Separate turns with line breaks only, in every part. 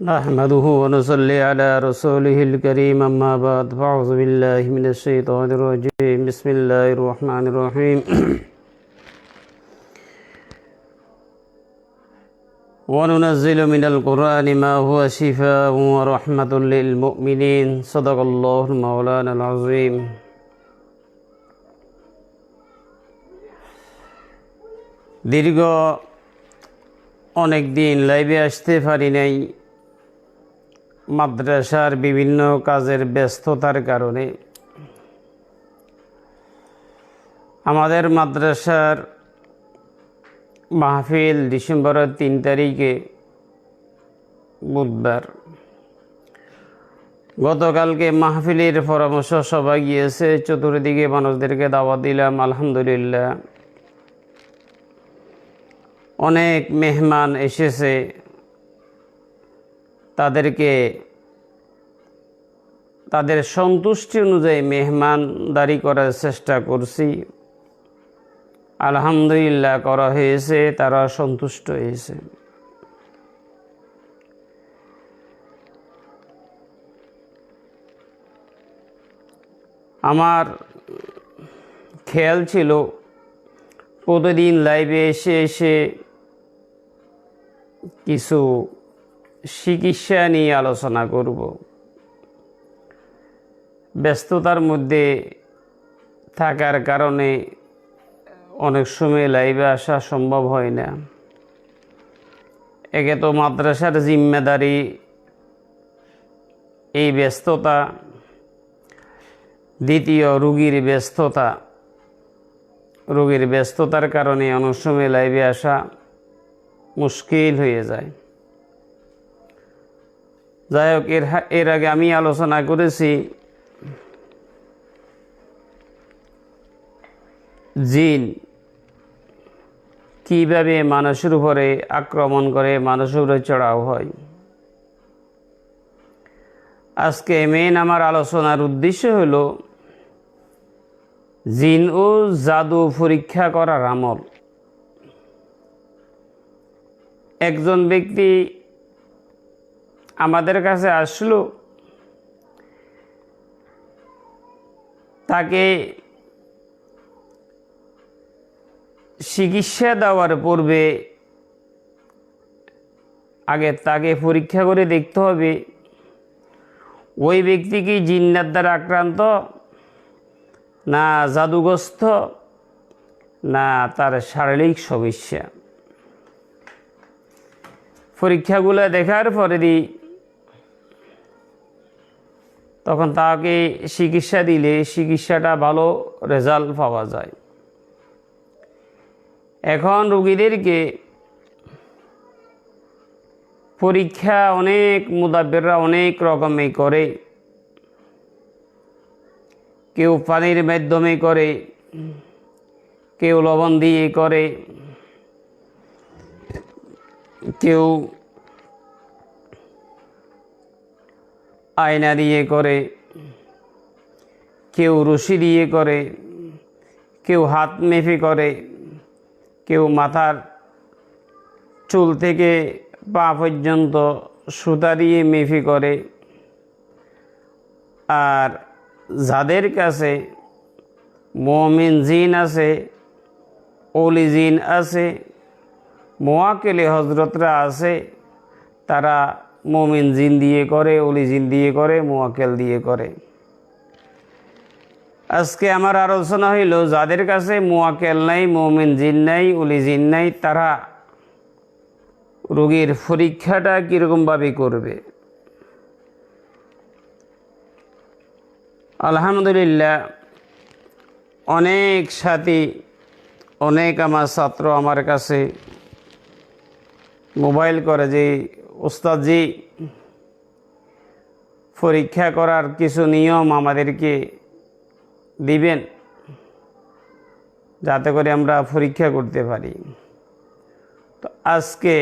نحمده ونصلي على رسوله الكريم أما بعد فأعوذ بالله من الشيطان الرجيم. بسم الله الرحمن الرحيم. وننزل من القرآن ما هو شفاء ورحمة للمؤمنين. صدق الله مولانا العظيم. দীর্ঘ অনেক দিন লাইভে আসতে পারি নাই। মাদ্রাসার বিভিন্ন কাজের ব্যস্ততার কারণে। আমাদের মাদ্রাসার মাহফিল ডিসেম্বরের তিন তারিখে বুধবার। গতকালকে মাহফিলের পরামর্শ সভা গিয়েছে, চতুর্দিকে মানুষদেরকে দাওয়াত দিলাম, আলহামদুলিল্লাহ। অনেক মেহমান এসেছে। তাদেরকে, তাদের সন্তুষ্টি অনুযায়ী মেহমানদারি করার চেষ্টা করছি। আলহামদুলিল্লাহ করা হয়েছে, তারা সন্তুষ্ট হয়েছে। আমার খেয়াল ছিল, প্রতিদিন লাইভে এসে এসে কিছু চিকিৎসা নিয়ে আলোচনা করব। ব্যস্ততার মধ্যে থাকার কারণে অনেক সময় লাইভে আসা সম্ভব হয় না। একে তো মাদ্রাসার জিম্মেদারি, এই ব্যস্ততা। দ্বিতীয়, রুগীর ব্যস্ততা। রোগীর ব্যস্ততার কারণে অনেক সময় লাইভে আসা মুশকিল হয়ে যায়। যাই হোক, এর এর আগে আমি আলোচনা করেছি জিন কীভাবে মানুষের উপরে আক্রমণ করে, মানুষের উপরে চড়াও হয়। আজকে মেন আমার আলোচনার উদ্দেশ্য হলো জিন ও জাদু পরীক্ষা করার আমল। একজন ব্যক্তি আমাদের কাছে আসলো, তাকে চিকিৎসা দেওয়ার পূর্বে আগে তাকে পরীক্ষা করে দেখতে হবে। ওই ব্যক্তি কি জিন্নার দ্বারা আক্রান্ত, না জাদুগ্রস্ত, না তার শারীরিক সমস্যা? পরীক্ষাগুলো দেখার পরে দি তখন তাকে চিকিৎসা দিলে চিকিৎসাটা ভালো রেজাল্ট পাওয়া যায়। এখন রুগীদেরকে পরীক্ষা অনেক মুদাব্বেররা অনেক রকমই করে। কেউ পানির মাধ্যমে করে, কেউ লবণ দিয়ে করে। কেউ আয়না দিয়ে করে, কেউ রশি দিয়ে করে, কেউ হাত মেপে করে, কেউ মাথার চুল থেকে পা পর্যন্ত সুতা দিয়ে মেফি করে। আর যাদের কাছে মমিন জিন আছে অলি জিন আছে মোয়াকেলে হজরতরা আছে, তারা মমিন জিন দিয়ে করে অলি জিন দিয়ে করে মোয়াকেল দিয়ে করে। আজকে আমার আলোচনা হইল, যাদের কাছে মোয়াকেল নাই, মমিন জিন নাই অলি জিন নাই, তারা রোগীর পরীক্ষাটা কীরকমভাবে করবে? আলহামদুলিল্লাহ, অনেক সাথী, অনেক আমার ছাত্র আমার কাছে মোবাইল করে যে, ওস্তাদজি, পরীক্ষা করার কিছু নিয়ম আমাদেরকে দিবেন যাতে করে আমরা পরীক্ষা করতে পারি। তো আজকে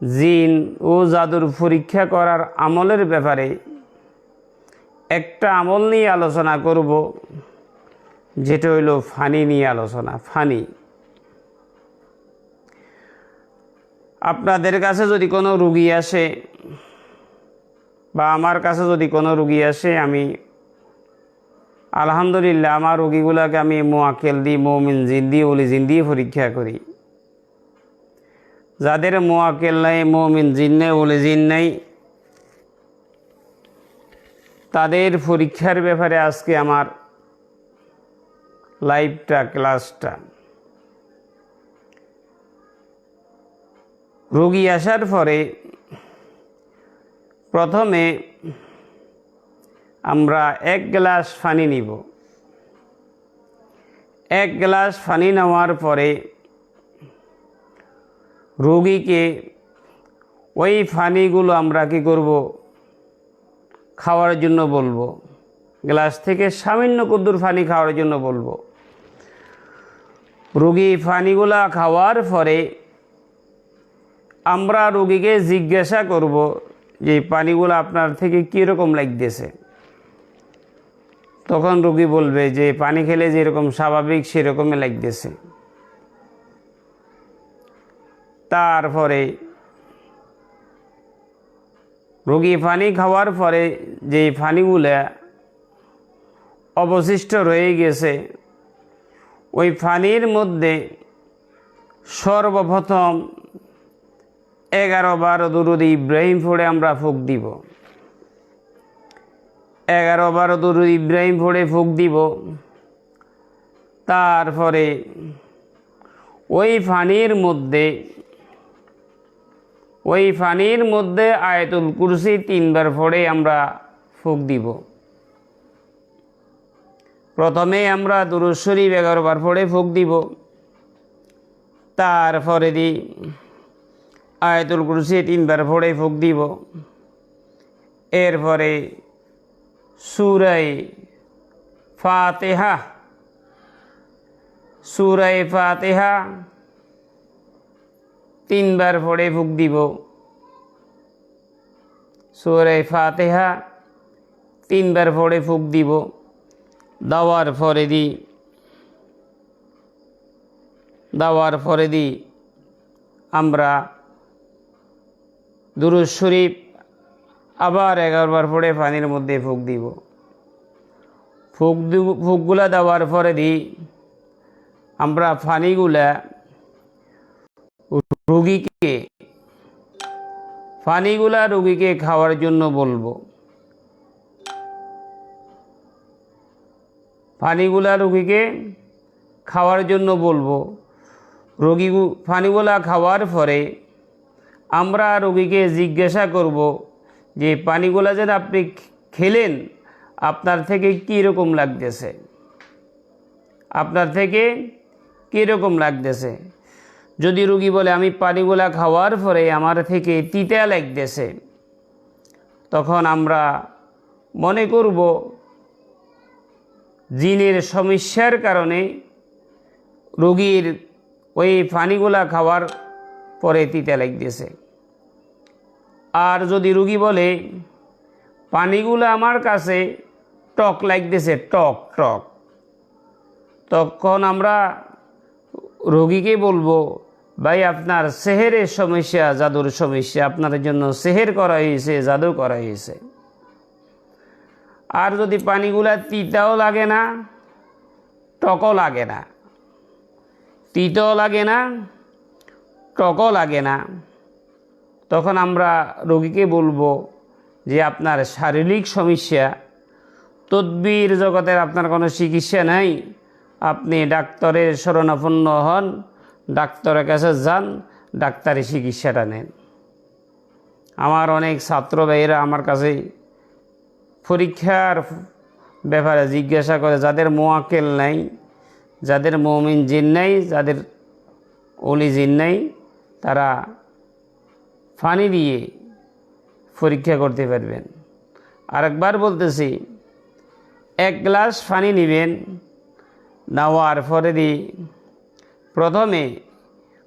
জিন ও জাদুর পরীক্ষা করার আমলের ব্যাপারে একটা আমল নিয়ে আলোচনা করব, যেটা হইল ফানি নিয়ে আলোচনা, ফানি। আপনাদের কাছে যদি কোনো রুগী আসে বা আমার কাছে যদি কোনো রুগী আসে, আমি আলহামদুলিল্লাহ আমার রোগীগুলোকে আমি মোয়াকেল দিই, মৌমিন জিন দিই অলিজিন দিয়ে পরীক্ষা করি। যাদের মোয়াকেল নেই, মৌমিন জিন নেই অলিজিন নেই, তাদের পরীক্ষার ব্যাপারে আজকে আমার লাইভটা, ক্লাসটা রোগী আসার পরে প্রথমে আমরা এক গ্লাস পানি নিব। এক গ্লাস পানি নেওয়ার পরে রোগীকে ওই পানিগুলো আমরা কি করব, খাওয়ার জন্য বলব। গ্লাস থেকে সামান্য কদ্দুর পানি খাওয়ার জন্য বলব। রোগী পানিগুলা খাওয়ার পরে আমরা রোগীকে জিজ্ঞাসা করব যে পানিগুলো আপনার থেকে কীরকম লাগতেছে। তখন রোগী বলবে যে পানি খেলে যেরকম স্বাভাবিক সেরকমই লাগতেছে। তারপরে রোগী পানি খাওয়ার পরে যে পানিগুলো অবশিষ্ট রয়ে গেছে, ওই পানির মধ্যে সর্বপ্রথম এগারো বার দুরুদ ইব্রাহিম পড়ে আমরা ফুক দিব। এগারো বার দুরুদ ইব্রাহিম পড়ে ফুক দিব। তারপরে ওই ফানির মধ্যে, ওই ফানির মধ্যে আয়তুল কুরসি তিনবার পড়ে আমরা ফুক দিব। প্রথমে আমরা দুরুদ শরীফ এগারো বার পড়ে ফুক দিব। তারপরে দিই আয়তুল কুরসি তিনবার পড়ে ফুক দিব। এরপরে সুরাই ফাতেহা সুরাই ফাতেহা তিনবার পড়ে ফুক দিব। সুরাই ফাতেহা তিনবার পড়ে ফুক দিব। দাওয়ার পরে দি, দাওয়ার পরে দি আমরা দুরুজ শরীফ আবার এগারোবার পরে পানির মধ্যে ফুক দিব। ফুক ফুকগুলা দেওয়ার পরে দিই আমরা পানিগুলা রুগীকে পানিগুলা রুগীকে খাওয়ার জন্য বলব। পানিগুলা রুগীকে খাওয়ার জন্য বলব। রোগী, পানিগুলা খাওয়ার পরে আমরা রোগীকে জিজ্ঞাসা করব যে, পানিগুলা যেন আপনি খেলেন, আপনার থেকে কী রকম লাগতেছে? আপনার থেকে কী রকম লাগতেছে? যদি রুগী বলে, আমি পানিগুলা খাওয়ার পরে আমার থেকে তিতা লাগতেছে, তখন আমরা মনে করব, জিনের সমস্যার কারণে রোগীর ওই পানিগুলা খাওয়ার পরে তিতা লাগতেছে। আর যদি রুগী বলে, পানিগুলো আমার কাছে টক লাগতেছে, টক টক। তখন আমরা রোগীকে বলব, ভাই, আপনার সেহেরের সমস্যা, জাদুর সমস্যা, আপনার জন্য সেহের করা হয়েছে, জাদু করা হয়েছে। আর যদি পানিগুলা তিতাও লাগে না, টকও লাগে না। তিতাও লাগে না টকও লাগে না। তখন আমরা রোগীকে বলব যে, আপনার শারীরিক সমস্যা, তদ্বির জগতের আপনার কোনো চিকিৎসা নাই। আপনি ডাক্তারের শরণাপন্ন হন, ডাক্তারের কাছে যান, ডাক্তারি চিকিৎসাটা নেন। আমার অনেক ছাত্র ভাইয়েরা আমার কাছে পরীক্ষার ব্যাপারে জিজ্ঞাসা করে, যাদের মোয়াকেল নাই, যাদের মমিন জিন নাই, যাদের অলি জিন নাই তারা ফানি দিয়ে পরীক্ষা করতে পারবেন। আরেকবার বলতেছি, এক গ্লাস পানি নেবেন, নেওয়ার পরে দি প্রথমে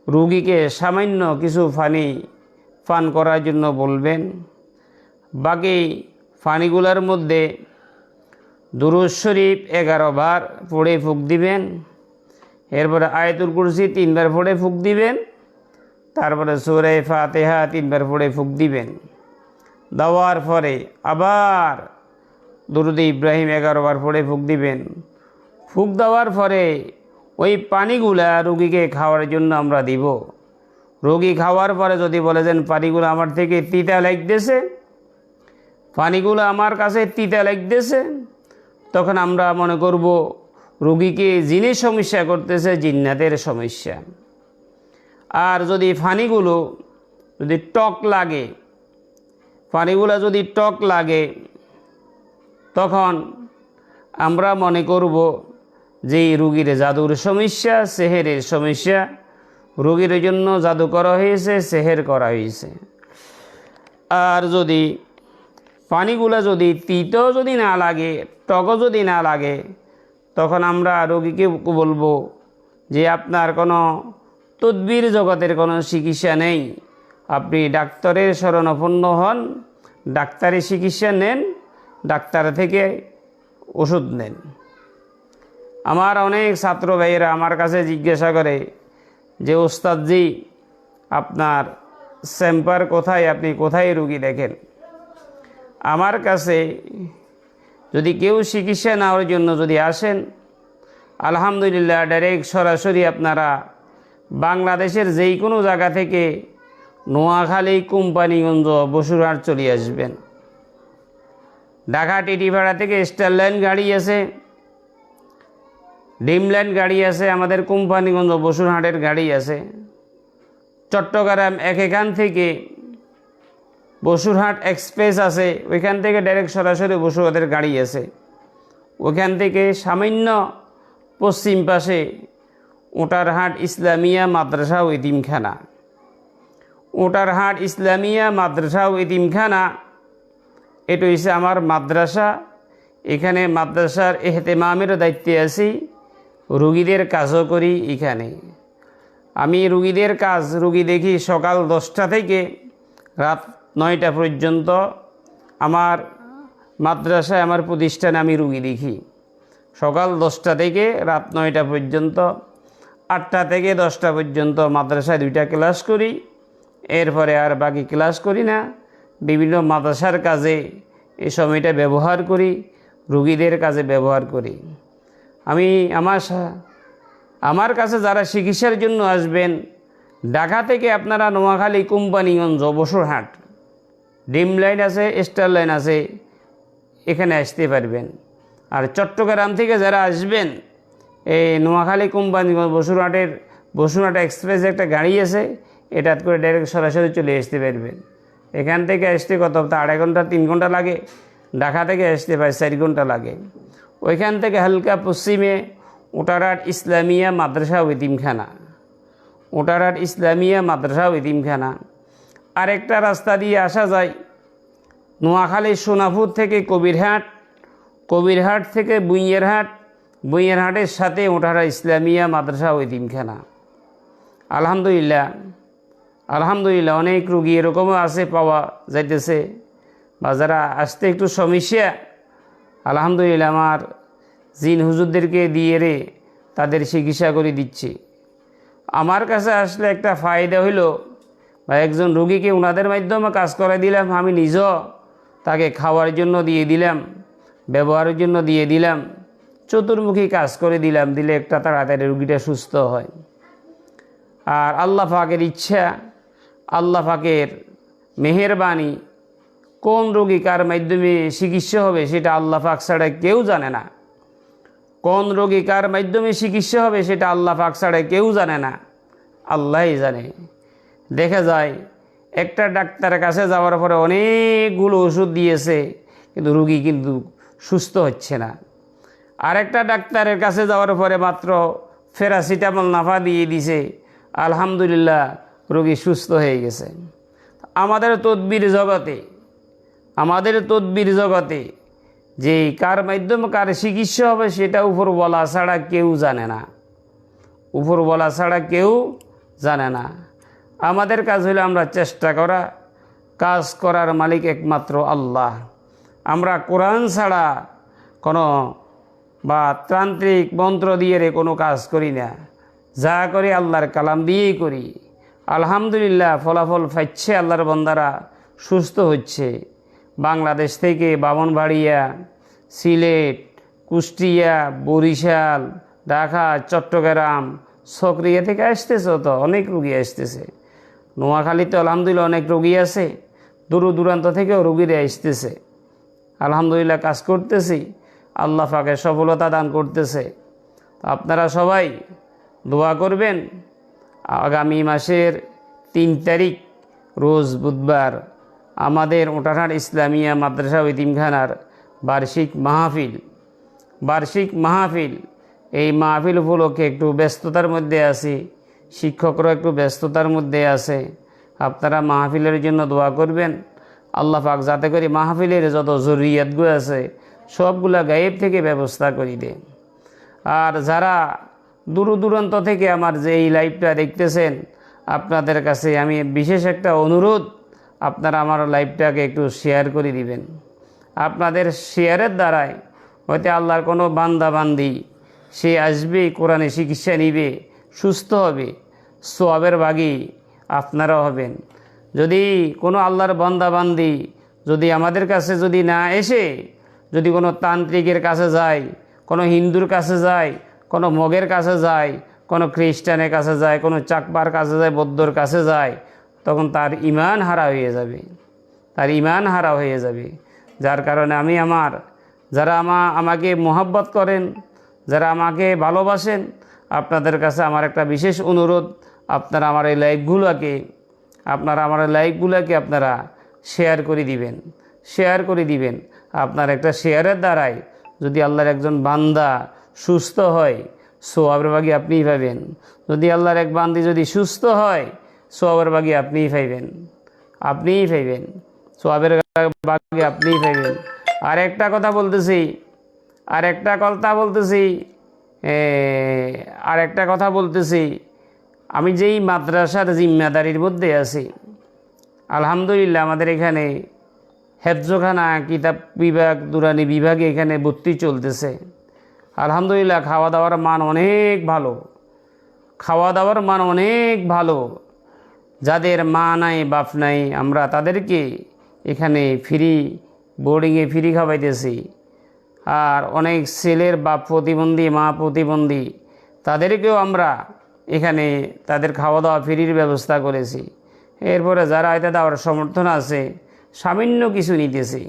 রুগীকে সামান্য কিছু পানি পান করার জন্য বলবেন। বাকি পানিগুলোর মধ্যে দুরুজ শরীফ এগারো বার পড়ে ফুক দিবেন, এরপরে আয়তুল কুরসি তিনবার পড়ে ফুক দিবেন তারপরে সুরে ফাতেহা তিনবার পড়ে ফুক দিবেন। দেওয়ার পরে আবার দুরুদ ইব্রাহিম এগারো বার পড়ে ফুক দিবেন। ফুক দেওয়ার পরে ওই পানিগুলা রুগীকে খাওয়ার জন্য আমরা দিব। রোগী খাওয়ার পরে যদি বলে যেন পানিগুলো আমার থেকে তিতা লাগতেছে, পানিগুলো আমার কাছে তিতা লাগতেছে, তখন আমরা মনে করব, রুগীকে জিনে সমস্যা করতেছে জিন্নাতের সমস্যা। আর যদি ফানিগুলো যদি টক লাগে পানিগুলো যদি টক লাগে, তখন আমরা মনে করব যে রুগীর জাদুর সমস্যা, সেহেরের সমস্যা। রোগীর জন্য জাদু করা হয়েছে, সেহের করা হয়েছে। আর যদি পানিগুলো যদি তিত যদি না লাগে, টকও যদি না লাগে, তখন আমরা রোগীকে বলব যে আপনার কোনো তদ্বির জগতের কোনো চিকিৎসা নেই। আপনি ডাক্তারের শরণাপন্ন হন, ডাক্তারি চিকিৎসা নেন, ডাক্তার থেকে ওষুধ নেন। আমার অনেক ছাত্র ভাইয়েরা আমার কাছে জিজ্ঞাসা করে যে, ওস্তাদজি, আপনার স্যাম্পার কোথায়? আপনি কোথায় রুগী দেখেন? আমার কাছে যদি কেউ চিকিৎসা নেওয়ার জন্য যদি আসেন, আলহামদুলিল্লাহ, ডাইরেক্ট সরাসরি আপনারা বাংলাদেশের যেই কোনো জায়গা থেকে নোয়াখালী, কোম্পানিগঞ্জ, বসুরহাট চলে আসবেন। ঢাকা টিটি ভাড়া থেকে স্টার লাইন গাড়ি আছে ডিমল্যান্ড গাড়ি আছে, আমাদের কোম্পানিগঞ্জ, বসুরহাটের গাড়ি আছে। চট্টগ্রাম এক এখান থেকে বসুরহাট এক্সপ্রেস আছে, ওইখান থেকে ডাইরেক্ট সরাসরি বসুরহাটের গাড়ি আছে। ওইখান থেকে সামান্য পশ্চিম পাশে ওটারহাট ইসলামিয়া মাদ্রাসা ও ইতিমখানা ওটারহাট ইসলামিয়া মাদ্রাসা ও ইতিমখানা এটা হচ্ছে আমার মাদ্রাসা। এখানে মাদ্রাসার এহতেমামের দায়িত্বে আছি, রুগীদের কাজও করি এখানে। আমি রুগীদের কাজ, রুগী দেখি সকাল দশটা থেকে রাত নয়টা পর্যন্ত আমার মাদ্রাসায়, আমার প্রতিষ্ঠানে আমি রুগী দেখি। সকাল দশটা থেকে রাত নয়টা পর্যন্ত আটটা থেকে দশটা পর্যন্ত মাদ্রাসায় দুইটা ক্লাস করি, এরপরে আর বাকি ক্লাস করি না। বিভিন্ন মাদ্রাসার কাজে এই সময়টা ব্যবহার করি, রুগীদের কাজে ব্যবহার করি। আমি আমার আমার কাছে যারা চিকিৎসার জন্য আসবেন, ঢাকা থেকে আপনারা নোয়াখালী, কোম্পানিগঞ্জ বসুরহাট ডিম লাইন আছে, স্টার লাইন আছে, এখানে আসতে পারবেন। আর চট্টগ্রাম থেকে যারা আসবেন এই নোয়াখালী কোম্পানিগঞ্জ বসুরহাটের, বসুরহাট এক্সপ্রেস একটা গাড়ি আছে, এটাত করে ডাইরেক্ট সরাসরি চলে আসতে পারবেন। এখান থেকে আসতে কত? আড়াই ঘণ্টা, তিন ঘণ্টা লাগে। ঢাকা থেকে আসতে প্রায় চার ঘণ্টা লাগে। ওইখান থেকে হালকা পশ্চিমে ওটারাট ইসলামিয়া মাদ্রাসা ও ইতিমখানা ওটারাট ইসলামিয়া মাদ্রাসা ও ইতিমখানা আরেকটা রাস্তা দিয়ে আসা যায় নোয়াখালী সোনাপুর থেকে কবিরহাট কবিরহাট থেকে বুইয়েরহাট বুইয়েরহাটের সাথে ওটারা ইসলামিয়া, মাদ্রাসা ও ইতিমখানা আলহামদুলিল্লাহ আলহামদুলিল্লাহ অনেক রুগী এরকমও আছে, পাওয়া যাইতেছে। বা যারা আসতে একটু সমস্যা। আলহামদুলিল্লাহ আমার জিন হুজুরদেরকে দিয়ে রে তাদের চিকিৎসা করে দিচ্ছে। আমার কাছে আসলে একটা ফায়দা হইল, বা একজন রুগীকে ওনাদের মাধ্যমে কাজ করে দিলাম, আমি নিজেও তাকে খাওয়ার জন্য দিয়ে দিলাম, ব্যবহারের জন্য দিয়ে দিলাম। চতুর্মুখী কাজ করে দিলাম, দিলে একটা তাড়াতাড়ি রুগীটা সুস্থ হয়। আর আল্লাহ পাকের ইচ্ছা, আল্লাহ পাকের মেহেরবানি, কোন রোগী কার মাধ্যমে চিকিৎসা হবে সেটা আল্লাহ পাক ছাড়া কেউ জানে না। কোন রোগী কার মাধ্যমে চিকিৎসা হবে সেটা আল্লাহ পাক ছাড়া কেউ জানে না। আল্লাহই জানে। দেখা যায়, একটা ডাক্তারের কাছে যাওয়ার পরে অনেকগুলো ওষুধ দিয়েছে, কিন্তু রুগী কিন্তু সুস্থ হচ্ছে না। আরেকটা ডাক্তারের কাছে যাওয়ার পরে মাত্র ফেরাসিটামল নাফা দিয়ে দিছে। আলহামদুলিল্লাহ, রোগী সুস্থ হয়ে গেছে। আমাদের তদ্বির জগতে, আমাদের তদ্বির জগতে যে কার মাধ্যমে কার চিকিৎসা হবে সেটা উপর বলা ছাড়া কেউ জানে না। উপর বলা ছাড়া কেউ জানে না। আমাদের কাজ হলো আমরা চেষ্টা করা, কাজ করার মালিক একমাত্র আল্লাহ। আমরা কোরআন ছাড়া কোনো বা তান্ত্রিক মন্ত্র দিয়ে রে কোনো কাজ করি না। যা করি আল্লাহর কালাম দিয়েই করি। আলহামদুলিল্লাহ ফলাফল পাচ্ছে আল্লাহর বন্দারা, সুস্থ হচ্ছে। বাংলাদেশ থেকে বামনবাড়িয়া, সিলেট, কুষ্টিয়া, বরিশাল, ঢাকা, চট্টগ্রাম, সক্রিয়া থেকে আসতেছে তো, অনেক রুগী আসতেছে। নোয়াখালীতে আলহামদুলিল্লাহ অনেক রুগী আছে। দূর দূরান্ত থেকেও রুগীরা আসতেছে। আলহামদুলিল্লাহ কাজ করতেছি। আল্লাহ পাকে সফলতা দান করতেছে। আপনারা সবাই দোয়া করবেন, আগামী মাসের তিন তারিখ, রোজ বুধবার, আমাদের ওটারহাট ইসলামিয়া মাদ্রাসা ইতিমখানার বার্ষিক মাহফিল। বার্ষিক মাহফিল, এই মাহফিল উপলক্ষে একটু ব্যস্ততার মধ্যে আছি, শিক্ষকরা একটু ব্যস্ততার মধ্যে আছে। আপনারা মাহফিলের জন্য দোয়া করবেন। আল্লাহ পাক যাতে করে মাহফিলের যত জরুরিয়াতগুলো আছে সবগুলা গায়েব থেকে ব্যবস্থা করি দেন আর যারা দূর দূরান্ত থেকে আমার যে এই লাইভটা দেখতেছেন, আপনাদের কাছে আমি বিশেষ একটা অনুরোধ, আপনারা আমার লাইভটাকে একটু শেয়ার করে দিবেন। আপনাদের শেয়ারের দ্বারাই হয়তো আল্লাহর কোনো বান্দা বান্দি সে আসবে, কোরআনে চিকিৎসা নিবে, সুস্থ হবে সোয়াবের বাগি আপনারাও হবেন। যদি কোনো আল্লাহর বান্দা বান্দি যদি আমাদের কাছে যদি না এসে যদি কোনো তান্ত্রিকের কাছে যায় কোনো হিন্দুর কাছে যায় কোনো মগের কাছে যায় কোনো খ্রিস্টানের কাছে যায় কোনো চাকবার কাছে যায় বৌদ্ধর কাছে যায় তখন তার ইমান হারা হয়ে যাবে। তার ইমান হারা হয়ে যাবে। যার কারণে আমি আমার, যারা আমা, আমাকে মোহাব্বত করেন, যারা আমাকে ভালোবাসেন, আপনাদের কাছে আমার একটা বিশেষ অনুরোধ, আপনারা আমার এই লাইভগুলোকে, আপনারা আমার লাইভগুলোকে আপনারা শেয়ার করে দিবেন, শেয়ার করে দিবেন। আপনার একটা শেয়ারের দ্বারাই যদি আল্লাহর একজন বান্দা সুস্থ হয়, সোয়াবের বাগি আপনিই পাবেন যদি আল্লাহর এক বান্দি যদি সুস্থ হয়, সোয়াবের বাগি আপনিই পাইবেন। আপনিই পাইবেন। সোয়াবের বাগি আপনিই পাইবেন। আর একটা কথা বলতেছি আর একটা কথা বলতেছি আর একটা কথা বলতেছি, আমি যেই মাদ্রাসার জিম্মাদারির মধ্যে আছি, আলহামদুলিল্লাহ আমাদের এখানে হেফজোখানা, কিতাব বিভাগ, দুরানি বিভাগে এখানে ভর্তি চলতেছে। আলহামদুলিল্লাহ খাওয়া দাওয়ার মান অনেক ভালো। খাওয়া দাওয়ার মান অনেক ভালো। যাদের মা নাই, বাপ নাই, আমরা তাদেরকে এখানে ফ্রি, বোর্ডিংয়ে ফ্রি খাওয়াইতেছি। আর অনেক ছেলের বাপ প্রতিবন্ধী, মা প্রতিবন্ধী, তাদেরকেও আমরা এখানে তাদের খাওয়া দাওয়া ফ্রির ব্যবস্থা করেছি। এরপরে যারা হয়তো দেওয়ার সমর্থন আছে সামান্য কিছু নিতেছি।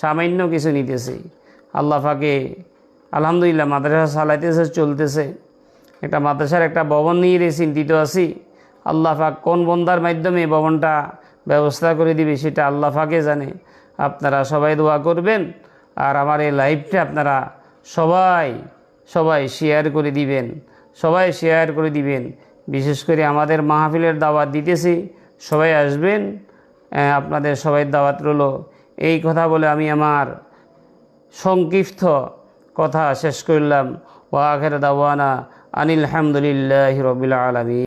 সামান্য কিছু নিতেছি। আল্লাহ ফাঁকে আলহামদুলিল্লাহ মাদ্রাসা চালাইতেছে, চলতেছে। একটা মাদ্রাসার একটা ভবন নিয়ে চিন্তিত আছি। আল্লাহ পাক কোন বন্দার মাধ্যমে ভবনটা ব্যবস্থা করে দিবে সেটা আল্লাহ পাকে জানে। আপনারা সবাই দোয়া করবেন আর আমার এই লাইভটা আপনারা সবাই সবাই শেয়ার করে দিবেন। সবাই শেয়ার করে দিবেন। বিশেষ করে আমাদের মাহফিলের দাওয়াত দিতেছি। সবাই আসবেন। আপনাদের সবাই দাওয়াত রইল। এই কথা বলে আমি আমার সংক্ষিপ্ত কথা শেষ করলাম। ওয়াখের দাওয়ানা আনিল হামদুলিল্লাহ রবিল আলমী